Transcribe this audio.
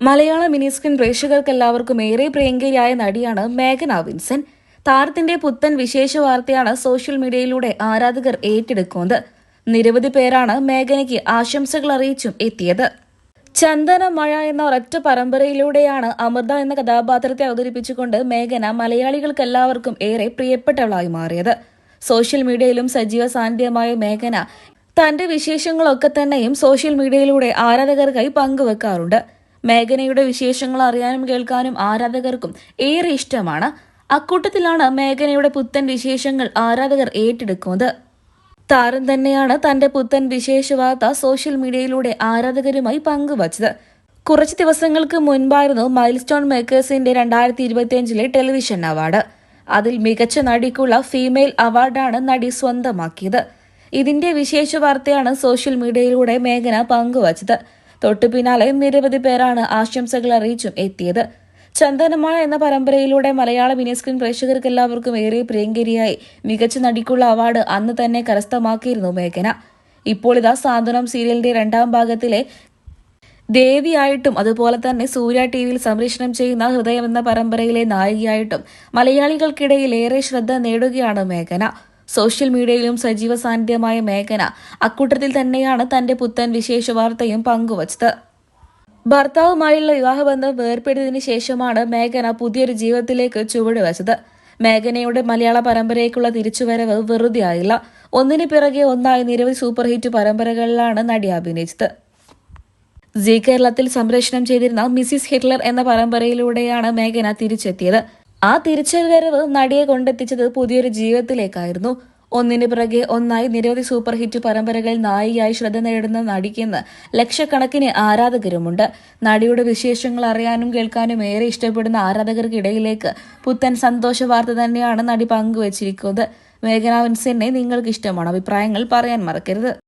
മലയാള mini screen പ്രേക്ഷകർക്കെല്ലാവർക്കും ഏറെ പ്രിയങ്കരിയായ നടിയാണ് മേഘന വിൻസൻ താരത്തിന്റെ പുത്തൻ വിശേഷ വാർത്തയാണ് സോഷ്യൽ മീഡിയയിലൂടെ ആരാധകർ ഏറ്റെടുക്കുന്നത്. നിരവധി പേരാണ് മേഘനയ്ക്ക് ആശംസകൾ അറിയിച്ചും എത്തിയത്. ചന്ദന മഴ എന്ന ഒരൊറ്റ പരമ്പരയിലൂടെയാണ് അമൃത എന്ന കഥാപാത്രത്തെ അവതരിപ്പിച്ചുകൊണ്ട് മേഘന മലയാളികൾക്ക് എല്ലാവർക്കും ഏറെ പ്രിയപ്പെട്ടവളായി മാറിയത്. സോഷ്യൽ മീഡിയയിലും സജീവ സാന്നിധ്യമായ മേഘന തന്റെ വിശേഷങ്ങളൊക്കെ തന്നെയും സോഷ്യൽ മീഡിയയിലൂടെ ആരാധകർക്കായി പങ്കുവെക്കാറുണ്ട്. മേഘനയുടെ വിശേഷങ്ങൾ അറിയാനും കേൾക്കാനും ആരാധകർക്കും ഏറെ ഇഷ്ടമാണ്. അക്കൂട്ടത്തിലാണ് മേഘനയുടെ പുത്തൻ വിശേഷങ്ങൾ ആരാധകർ ഏറ്റെടുക്കുന്നത്. താരം തന്നെയാണ് തന്റെ പുത്തൻ വിശേഷ വാർത്ത സോഷ്യൽ മീഡിയയിലൂടെ ആരാധകരുമായി പങ്കുവച്ചത്. കുറച്ച് ദിവസങ്ങൾക്ക് മുൻപായിരുന്നു മൈൽ സ്റ്റോൺ മേക്കേഴ്സിന്റെ രണ്ടായിരത്തി ഇരുപത്തിയഞ്ചിലെ ടെലിവിഷൻ അവാർഡ്. അതിൽ മികച്ച നടിക്കുള്ള ഫീമെയിൽ അവാർഡാണ് നടി സ്വന്തമാക്കിയത്. ഇതിന്റെ വിശേഷ വാർത്തയാണ് സോഷ്യൽ മീഡിയയിലൂടെ മേഘന പങ്കുവച്ചത്. തൊട്ടു പിന്നാലെ നിരവധി പേരാണ് ആശംസകൾ അറിയിച്ചും എത്തിയത്. ചന്ദനമഴ എന്ന പരമ്പരയിലൂടെ മലയാള മിനി സ്ക്രീൻ പ്രേക്ഷകർക്ക് എല്ലാവർക്കും ഏറെ പ്രിയങ്കരിയായി. മികച്ച നടിക്കുള്ള അവാർഡ് അന്ന് തന്നെ കരസ്ഥമാക്കിയിരുന്നു മേഘന. ഇപ്പോൾ ഇതാ സാന്ത്വനം സീരിയലിന്റെ രണ്ടാം ഭാഗത്തിലെ ദേവിയായിട്ടും അതുപോലെ തന്നെ സൂര്യ ടി വിയിൽ സംരക്ഷണം ചെയ്യുന്ന ഹൃദയം എന്ന പരമ്പരയിലെ നായികയായിട്ടും മലയാളികൾക്കിടയിൽ ഏറെ ശ്രദ്ധ നേടുകയാണ് മേഘന. സോഷ്യൽ മീഡിയയിലും സജീവ സാന്നിധ്യമായ മേഘന അക്കൂട്ടത്തിൽ തന്നെയാണ് തന്റെ പുത്തൻ വിശേഷ വാർത്തയും പങ്കുവച്ചത്. ഭർത്താവുമായുള്ള വിവാഹബന്ധം വേർപ്പെടുത്തിയതിനു ശേഷമാണ് മേഘന പുതിയൊരു ജീവിതത്തിലേക്ക് ചുവടുവച്ചത്. മേഘനയുടെ മലയാള പരമ്പരയ്ക്കുള്ള തിരിച്ചുവരവ് വെറുതെ ആയില്ല ഒന്നിനു പിറകെ ഒന്നായി നിരവധി സൂപ്പർ ഹിറ്റ് പരമ്പരകളിലാണ് നടി അഭിനയിച്ചത്. ജി കേരളത്തിൽ സംപ്രേഷണം ചെയ്തിരുന്ന മിസിസ് ഹിറ്റ്ലർ എന്ന പരമ്പരയിലൂടെയാണ് മേഘന തിരിച്ചെത്തിയത്. ആ തിരിച്ചുവരവ് നടിയെ കൊണ്ടെത്തിച്ചത് പുതിയൊരു ജീവിതത്തിലേക്കായിരുന്നു. ഒന്നിന് പിറകെ ഒന്നായി നിരവധി സൂപ്പർ ഹിറ്റ് പരമ്പരകളിൽ നായികയായി ശ്രദ്ധ നേടുന്ന നടിക്കെന്ന് ലക്ഷക്കണക്കിന് ആരാധകരുമുണ്ട്. നടിയുടെ വിശേഷങ്ങൾ അറിയാനും കേൾക്കാനും ഏറെ ഇഷ്ടപ്പെടുന്ന ആരാധകർക്കിടയിലേക്ക് പുത്തൻ സന്തോഷ വാർത്ത തന്നെയാണ് നടി പങ്കുവച്ചിരിക്കുന്നത്. മേഘന വിൻസെന്നെ നിങ്ങൾക്ക് ഇഷ്ടമാണ് അഭിപ്രായങ്ങൾ പറയാൻ മറക്കരുത്.